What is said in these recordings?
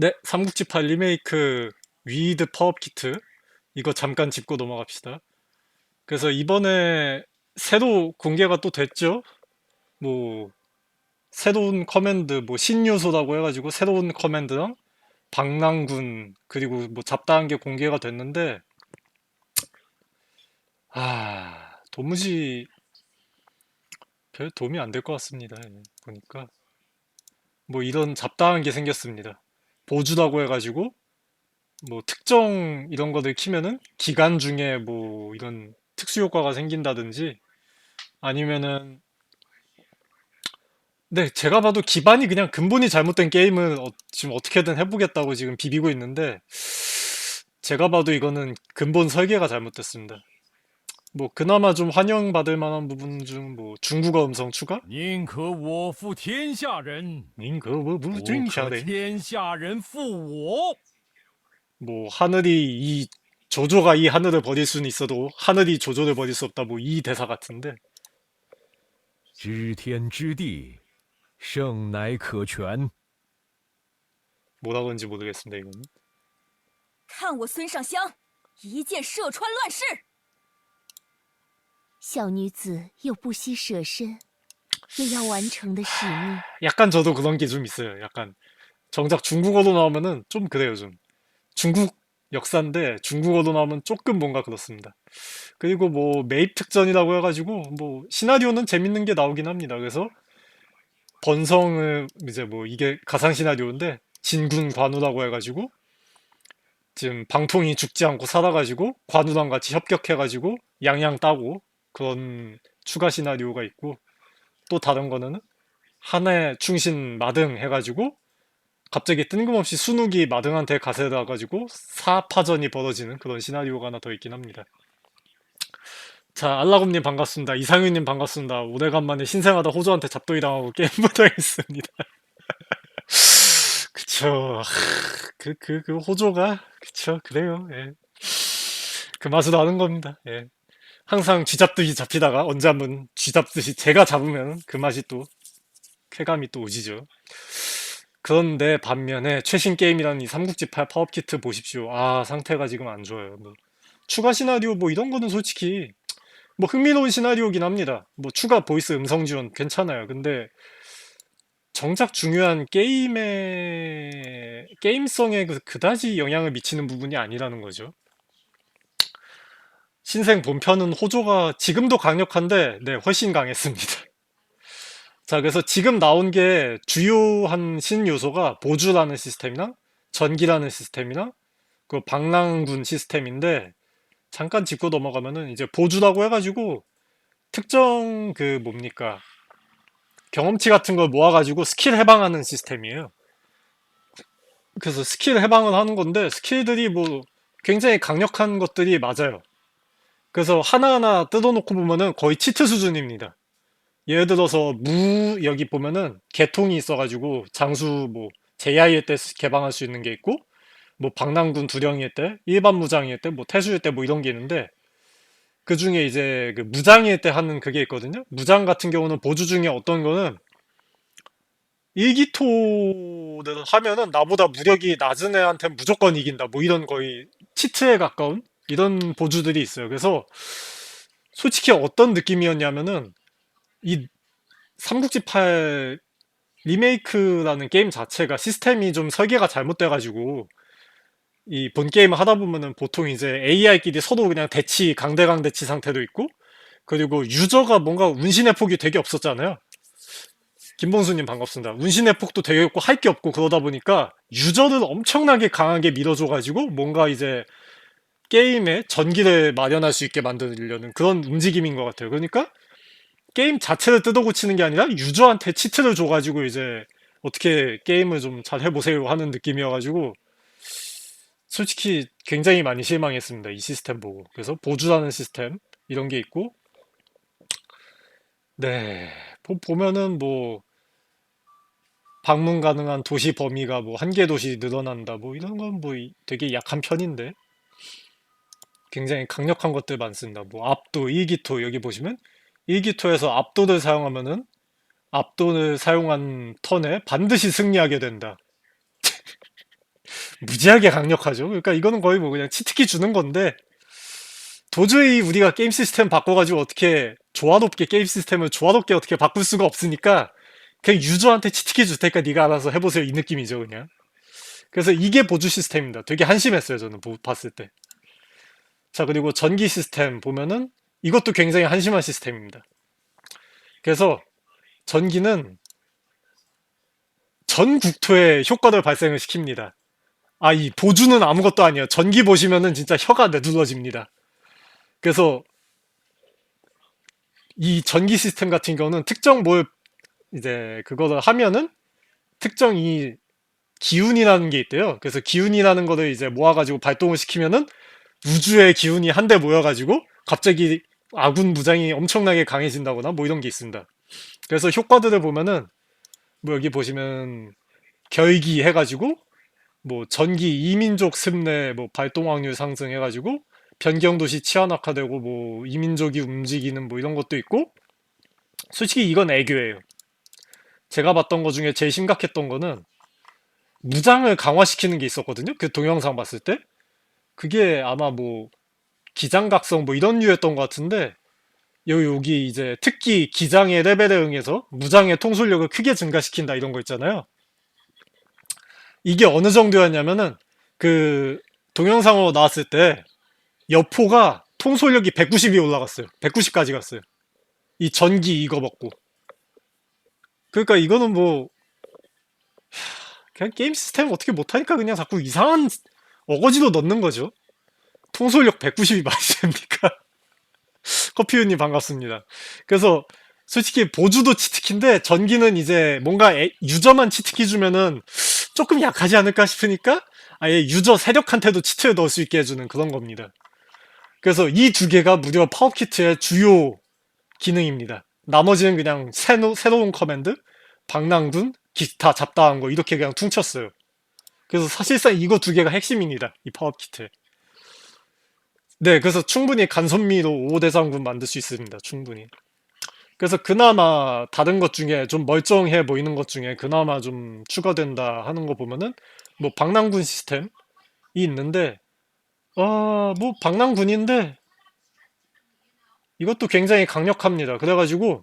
네, 삼국지8 리메이크 위드 파업 키트 이거 잠깐 짚고 넘어갑시다. 그래서 이번에 새로 공개가 또 됐죠. 뭐 새로운 커맨드 뭐 신요소라고 해가지고 새로운 커맨드랑 방랑군 그리고 뭐 잡다한 게 공개가 됐는데 아 도무지 별 도움이 안 될 것 같습니다. 예, 보니까 뭐 이런 잡다한 게 생겼습니다. 보주라고 해가지고 뭐 특정 이런 거를 키면은 기간 중에 뭐 이런 특수 효과가 생긴다든지 아니면은 네 제가 봐도 기반이 그냥 근본이 잘못된 게임은 어- 지금 어떻게든 해보겠다고 지금 비비고 있는데 제가 봐도 이거는 근본 설계가 잘못됐습니다. 뭐 그나마 좀 환영받을 만한 부분 중 뭐 중국어 음성 추가? 宁可我负天下人， 닌그 뭐 不 무슨 可 샤네 天下人负我。 뭐 하늘이 이 조조가 이 하늘을 버릴 수는 있어도 하늘이 조조를 버릴 수 없다 뭐 이 대사 같은데 知天知地，圣乃可全。 뭐라 그런지 모르겠습니다 이거는 看我孙尚香一剑射穿乱世！ 小女子有不惜舍身也要完成的使命。 약간 저도 그런 게 좀 있어요 약간 정작 중국어로 나오면은 좀 그래요 좀 중국 역사인데 중국어로 나오면 조금 뭔가 그렇습니다 그리고 뭐 매입 특전이라고 해가지고 뭐 시나리오는 재밌는 게 나오긴 합니다 그래서 번성을 이제 뭐 이게 가상 시나리오인데 진군 관우라고 해가지고 지금 방통이 죽지 않고 살아가지고 관우랑 같이 협격해가지고 양양 따고 그런 추가 시나리오가 있고 또 다른 거는 한해 충신 마등 해가지고 갑자기 뜬금없이 순욱이 마등한테 가세다 가지고 사파전이 벌어지는 그런 시나리오가 하나 더 있긴 합니다. 자, 알라곰님 반갑습니다. 이상윤님 반갑습니다. 오래간만에 신생하다 호조한테 잡돌이 당하고 게임 못하겠습니다. 그쵸. 그, 그, 그 호조가, 그쵸. 그래요. 예. 그 맛을 아는 겁니다. 예. 항상 쥐잡듯이 잡히다가 언제 한번 쥐잡듯이 제가 잡으면 그 맛이 또 쾌감이 또 오지죠. 그런데 반면에 최신 게임이라는 이 삼국지 8 파업 키트 보십시오. 아 상태가 지금 안 좋아요. 뭐 추가 시나리오 뭐 이런 거는 솔직히 뭐 흥미로운 시나리오긴 합니다. 뭐 추가 보이스 음성 지원 괜찮아요. 근데 정작 중요한 게임의 게임성에 그- 그다지 영향을 미치는 부분이 아니라는 거죠. 신생 본편은 호조가 지금도 강력한데 네 훨씬 강했습니다. 자 그래서 지금 나온 게 주요한 신요소가 보주라는 시스템이랑 전기라는 시스템이랑 그 방랑군 시스템인데 잠깐 짚고 넘어가면은 이제 보주라고 해가지고 특정 그 뭡니까 경험치 같은 걸 모아가지고 스킬 해방하는 시스템이에요. 그래서 스킬 해방을 하는 건데 스킬들이 뭐 굉장히 강력한 것들이 맞아요. 그래서 하나하나 뜯어놓고 보면은 거의 치트 수준입니다. 예를 들어서 무 여기 보면은 개통이 있어가지고 장수 뭐 제야일 때 개방할 수 있는 게 있고 뭐 방랑군 두령일 때 일반 무장일 때 뭐 태수일 때 뭐 이런 게 있는데 그 중에 이제 그 무장일 때 하는 그게 있거든요. 무장 같은 경우는 보주 중에 어떤 거는 일기토를 하면은 나보다 무력이 낮은 애한테 무조건 이긴다. 뭐 이런 거의 치트에 가까운 이런 보주들이 있어요. 그래서 솔직히 어떤 느낌이었냐면은 이 삼국지 8 리메이크라는 게임 자체가 시스템이 좀 설계가 잘못돼가지고 이 본 게임을 하다 보면은 보통 이제 AI끼리 서로 그냥 대치 강대강 대치 상태도 있고 그리고 유저가 뭔가 운신의 폭이 되게 없었잖아요. 김봉수님 반갑습니다. 운신의 폭도 되게 없고 할 게 없고 그러다 보니까 유저를 엄청나게 강하게 밀어줘가지고 뭔가 이제 게임에 전기를 마련할 수 있게 만들려는 그런 움직임인 것 같아요. 그러니까 게임 자체를 뜯어고치는 게 아니라 유저한테 치트를 줘가지고 이제 어떻게 게임을 좀 잘 해보세요 하는 느낌이어가지고 솔직히 굉장히 많이 실망했습니다. 이 시스템 보고. 그래서 보주라는 시스템 이런 게 있고 네 보, 보면은 뭐 방문 가능한 도시 범위가 뭐 한 개 도시 늘어난다 뭐 이런 건 뭐 되게 약한 편인데 굉장히 강력한 것들 많습니다. 뭐 압도, 일기토 여기 보시면 일기토에서 압도를 사용하면은 압도를 사용한 턴에 반드시 승리하게 된다. 무지하게 강력하죠. 그러니까 이거는 거의 뭐 그냥 치트키 주는 건데 도저히 우리가 게임 시스템 바꿔가지고 어떻게 조화롭게 게임 시스템을 조화롭게 어떻게 바꿀 수가 없으니까 그냥 유저한테 치트키 줄 테니까 네가 알아서 해보세요 이 느낌이죠 그냥. 그래서 이게 보조 시스템입니다. 되게 한심했어요 저는 보- 봤을 때. 자 그리고 전기 시스템 보면은 이것도 굉장히 한심한 시스템입니다. 그래서 전기는 전 국토에 효과를 발생을 시킵니다. 아, 이 보주는 아무것도 아니에요. 전기 보시면은 진짜 혀가 내둘러집니다. 그래서 이 전기 시스템 같은 경우는 특정 뭘 이제 그거를 하면은 특정 이 기운이라는 게 있대요. 그래서 기운이라는 거를 이제 모아가지고 발동을 시키면은 우주의 기운이 한데 모여가지고 갑자기 아군 무장이 엄청나게 강해진다거나 뭐 이런 게 있습니다. 그래서 효과들을 보면은 뭐 여기 보시면 결기 해가지고 뭐 전기 이민족 습내 뭐 발동 확률 상승해가지고 변경 도시 치안악화되고 뭐 이민족이 움직이는 뭐 이런 것도 있고 솔직히 이건 애교예요. 제가 봤던 것 중에 제일 심각했던 거는 무장을 강화시키는 게 있었거든요. 그 동영상 봤을 때 그게 아마 뭐 기장각성 뭐 이런 류였던 것 같은데 여기, 여기 이제 특기 기장의 레벨에 응해서 무장의 통솔력을 크게 증가시킨다 이런 거 있잖아요. 이게 어느 정도였냐면은 그 동영상으로 나왔을 때 여포가 통솔력이 190이 올라갔어요. 190까지 갔어요. 이 전기 이거 먹고. 그러니까 이거는 뭐 하, 그냥 게임 시스템 어떻게 못하니까 그냥 자꾸 이상한 어거지로 넣는 거죠. 통솔력 190이 말이 됩니까? 커피우님 반갑습니다. 그래서 솔직히 보주도 치트키인데 전기는 이제 뭔가 애- 유저만 치트키 주면은 조금 약하지 않을까 싶으니까 아예 유저 세력한테도 치트를 넣을 수 있게 해주는 그런 겁니다. 그래서 이 두 개가 무려 파워키트의 주요 기능입니다. 나머지는 그냥 새로, 새로운 커맨드, 방랑군, 기타 잡다한 거 이렇게 그냥 퉁쳤어요. 그래서 사실상 이거 두 개가 핵심입니다. 이 파워키트. 네, 그래서 충분히 간선미로 5대장군 만들 수 있습니다. 충분히. 그래서 그나마 다른 것 중에 좀 멀쩡해 보이는 것 중에 그나마 좀 추가된다 하는 거 보면은 뭐 방랑군 시스템이 있는데 어, 뭐 방랑군인데 이것도 굉장히 강력합니다. 그래가지고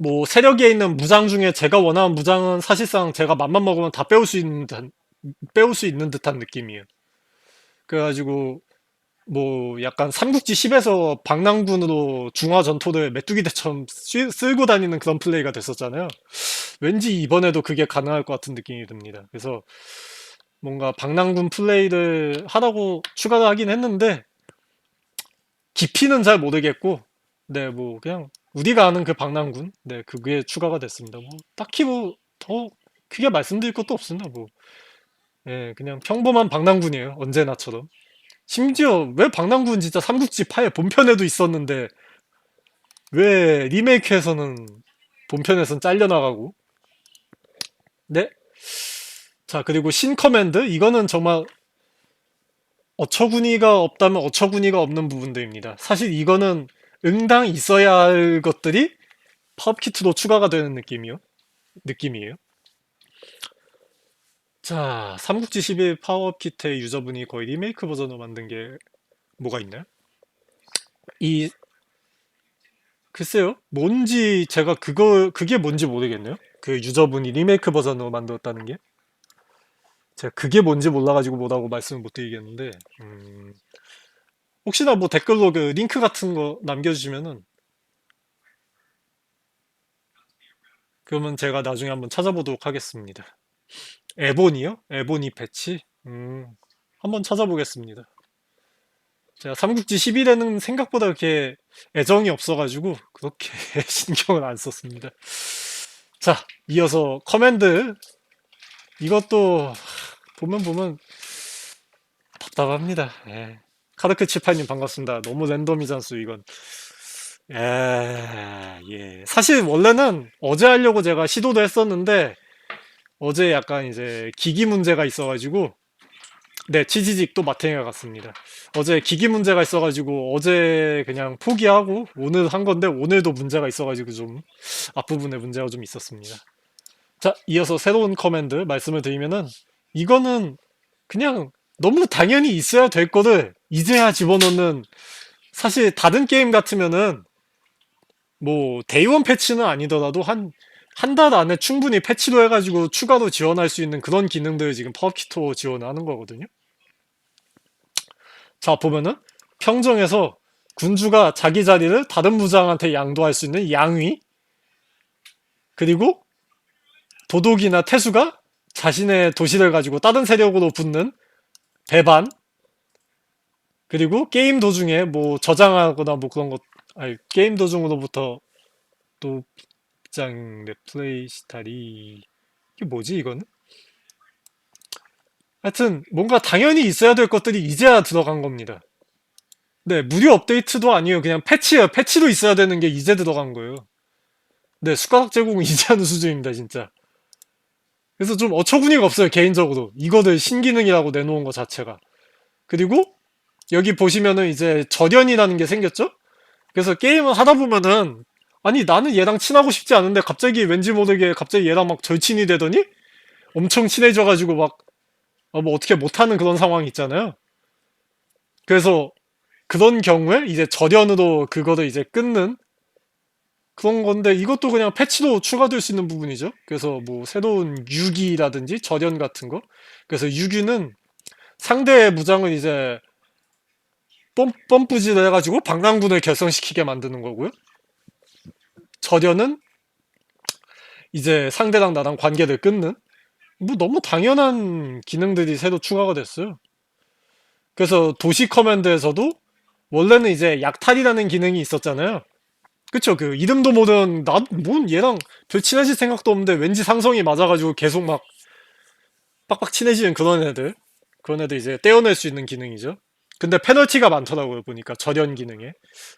뭐 세력에 있는 무장 중에 제가 원하는 무장은 사실상 제가 맘만 먹으면 다 빼올 수 있는 듯한, 빼올 수 있는 듯한 느낌이에요. 그래가지고 뭐 약간 삼국지 10에서 방랑군으로 중화 전토를 메뚜기 대처럼 쓰- 쓸고 다니는 그런 플레이가 됐었잖아요. 왠지 이번에도 그게 가능할 것 같은 느낌이 듭니다. 그래서 뭔가 방랑군 플레이를 하라고 추가를 하긴 했는데 깊이는 잘 모르겠고 네 뭐 그냥 우리가 아는 그 방랑군 네 그게 추가가 됐습니다. 뭐 딱히 뭐 더 크게 말씀드릴 것도 없습니다. 뭐 예, 그냥 평범한 방랑군이에요. 언제나처럼. 심지어 왜 방랑군 진짜 삼국지 8 본편에도 있었는데 왜 리메이크에서는 본편에선 잘려나가고 네? 자 그리고 신커맨드 이거는 정말 어처구니가 없다면 어처구니가 없는 부분들입니다. 사실 이거는 응당 있어야 할 것들이 펍키트로 추가가 되는 느낌이요. 느낌이에요. 자, 삼국지 11 파워키트의 유저분이 거의 리메이크 버전으로 만든 게 뭐가 있나요? 이 글쎄요. 뭔지 제가 그거 그게 뭔지 모르겠네요. 그 유저분이 리메이크 버전으로 만들었다는 게 제가 그게 뭔지 몰라가지고 뭐라고 말씀을 못 드리겠는데 음, 혹시나 뭐 댓글로 그 링크 같은 거 남겨주시면은 그러면 제가 나중에 한번 찾아보도록 하겠습니다. 에보니요? 에보니 패치? 음, 한번 찾아보겠습니다. 제가 삼국지 11에는 생각보다 그렇게 애정이 없어가지고 그렇게 신경을 안 썼습니다. 자, 이어서 커맨드 이것도 보면 보면 답답합니다. 예. 카르크 칠파님 반갑습니다. 너무 랜덤이잖수 이건. 예, 예. 사실 원래는 어제 하려고 제가 시도도 했었는데 어제 약간 이제 기기 문제가 있어가지고 네 치지직 또 마탱이가 갔습니다. 어제 기기 문제가 있어가지고 어제 그냥 포기하고 오늘 한 건데 오늘도 문제가 있어가지고 좀 앞부분에 문제가 좀 있었습니다. 자 이어서 새로운 커맨드 말씀을 드리면은 이거는 그냥 너무 당연히 있어야 될 거를 이제야 집어넣는 사실 다른 게임 같으면은 뭐 데이원 패치는 아니더라도 한 한 달 안에 충분히 패치로 해가지고 추가로 지원할 수 있는 그런 기능들을 지금 파워키토 지원을 하는 거거든요. 자 보면은 평정에서 군주가 자기 자리를 다른 부장한테 양도할 수 있는 양위 그리고 도독이나 태수가 자신의 도시를 가지고 다른 세력으로 붙는 배반 그리고 게임 도중에 뭐 저장하거나 뭐 그런 것 아니 게임 도중으로부터 또 입장 레플레이 시탈이 이게 뭐지 이거는? 하여튼 뭔가 당연히 있어야 될 것들이 이제야 들어간 겁니다. 네, 무료 업데이트도 아니에요. 그냥 패치예요. 패치도 있어야 되는 게 이제 들어간 거예요. 네, 숟가락 제공은 이제 하는 수준입니다, 진짜. 그래서 좀 어처구니가 없어요, 개인적으로. 이거를 신기능이라고 내놓은 것 자체가. 그리고 여기 보시면은 이제 절연이라는 게 생겼죠? 그래서 게임을 하다 보면은 아니 나는 얘랑 친하고 싶지 않은데 갑자기 왠지 모르게 갑자기 얘랑 막 절친이 되더니 엄청 친해져가지고 막 어, 뭐 어떻게 못하는 그런 상황이 있잖아요. 그래서 그런 경우에 이제 절연으로 그거를 이제 끊는 그런 건데 이것도 그냥 패치로 추가될 수 있는 부분이죠. 그래서 뭐 새로운 유기라든지 절연 같은 거. 그래서 유기는 상대의 무장을 이제 펌, 펌프질을 해가지고 방랑군을 결성시키게 만드는 거고요. 절연은 이제 상대랑 나랑 관계를 끊는 뭐 너무 당연한 기능들이 새로 추가가 됐어요. 그래서 도시 커맨드에서도 원래는 이제 약탈이라는 기능이 있었잖아요. 그쵸? 그 이름도 모르는 나뭔 얘랑 별 친해질 생각도 없는데 왠지 상성이 맞아가지고 계속 막 빡빡 친해지는 그런 애들 그런 애들 이제 떼어낼 수 있는 기능이죠. 근데 페널티가 많더라고요 보니까 절연 기능에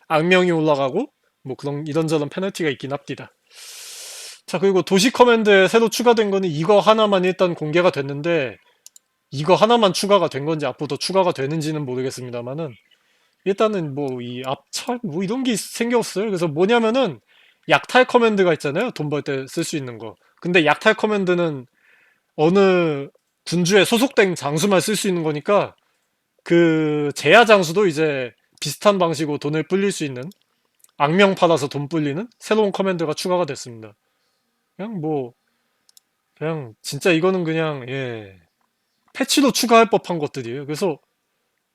악명이 올라가고 뭐 그런 이런저런 페널티가 있긴 합니다. 자 그리고 도시 커맨드에 새로 추가된 거는 이거 하나만 일단 공개가 됐는데 이거 하나만 추가가 된 건지 앞으로 더 추가가 되는지는 모르겠습니다만은 일단은 뭐 이 앞차 뭐 이런 게 생겼어요. 그래서 뭐냐면은 약탈 커맨드가 있잖아요. 돈 벌 때 쓸 수 있는 거. 근데 약탈 커맨드는 어느 군주에 소속된 장수만 쓸 수 있는 거니까 그 제야 장수도 이제 비슷한 방식으로 돈을 불릴 수 있는 악명 받아서 돈 불리는 새로운 커맨드가 추가가 됐습니다. 그냥 뭐 그냥 진짜 이거는 그냥 예 패치로 추가할 법한 것들이에요. 그래서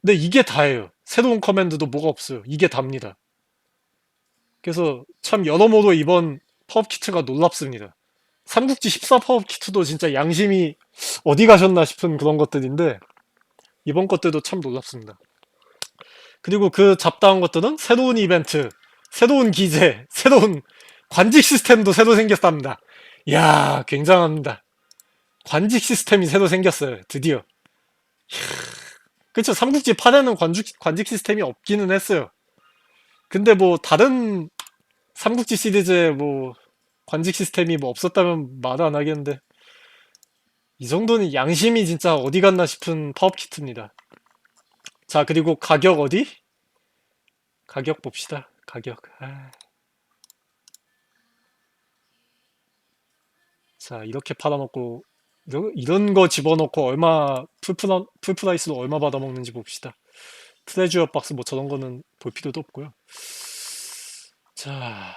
근데 이게 다예요. 새로운 커맨드도 뭐가 없어요. 이게 답니다. 그래서 참 여러모로 이번 파업 키트가 놀랍습니다. 삼국지 14 파업 키트도 진짜 양심이 어디 가셨나 싶은 그런 것들인데 이번 것들도 참 놀랍습니다. 그리고 그 잡다한 것들은 새로운 이벤트, 새로운 기재, 새로운 관직 시스템도 새로 생겼답니다. 이야, 굉장합니다. 관직 시스템이 새로 생겼어요. 드디어. 이야, 그쵸. 삼국지 8에는 관직, 관직 시스템이 없기는 했어요. 근데 뭐, 다른 삼국지 시리즈에 뭐, 관직 시스템이 뭐 없었다면 말 안 하겠는데. 이 정도는 양심이 진짜 어디 갔나 싶은 파업 키트입니다. 자, 그리고 가격 어디? 가격 봅시다. 가격. 아. 자, 이렇게 팔아먹고, 이런, 이런 거 집어넣고 얼마, 풀프라, 풀프라이스로 얼마 받아먹는지 봅시다. 트레주어 박스 뭐 저런 거는 볼 필요도 없고요. 자.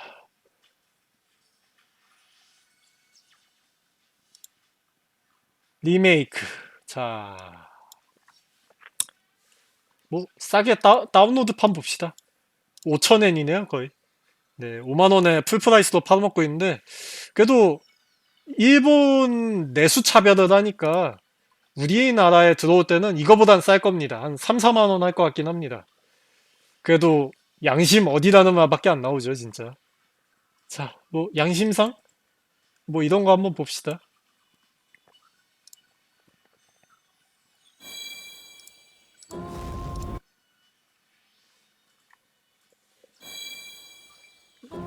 리메이크. 자. 뭐, 싸게 다, 다운로드판 봅시다. 5,000엔이네요, 거의. 네, 5만원에 풀프라이스로 팔아먹고 있는데, 그래도, 일본 내수 차별을 하니까, 우리나라에 들어올 때는 이거보단 쌀 겁니다. 한 3, 4만원 할 것 같긴 합니다. 그래도, 양심 어디라는 말밖에 안 나오죠, 진짜. 자, 뭐, 양심상? 뭐, 이런 거 한번 봅시다.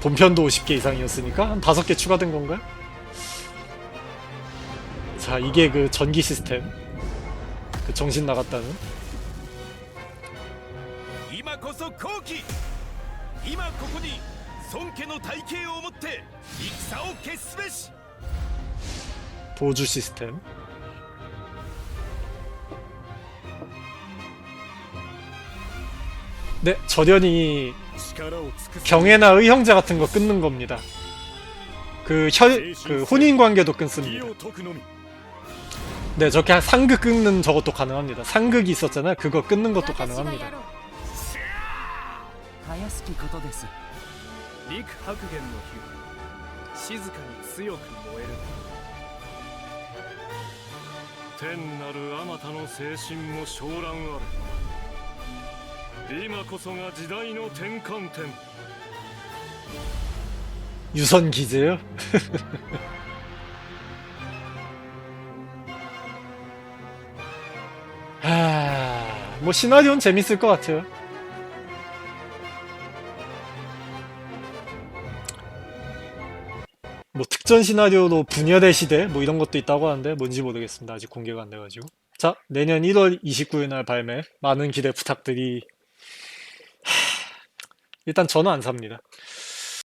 본편도 50개 이상이었으니까 한 5개 추가된 건가요? 자 이게 그 전기 시스템. 그 정신 나갔다는. 보조 시스템. 네, 저련이 경애나 의형제 같은 거 끊는 겁니다. 그, 혈, 그 혼인 관계도 끊습니다. 네, 저렇게 상극 끊는 저것도 가능합니다. 상극이 있었잖아요. 그거 끊는 것도 가능합니다. 今こそが時代の転換点 유선 기제요? 하... 뭐 시나리오는 재밌을 것 같아요. 뭐 특전 시나리오로 분열의 시대 뭐 이런 것도 있다고 하는데 뭔지 모르겠습니다. 아직 공개가 안 돼가지고. 자 내년 1월 29일 날 발매 많은 기대 부탁드리. 하... 일단 저는 안 삽니다.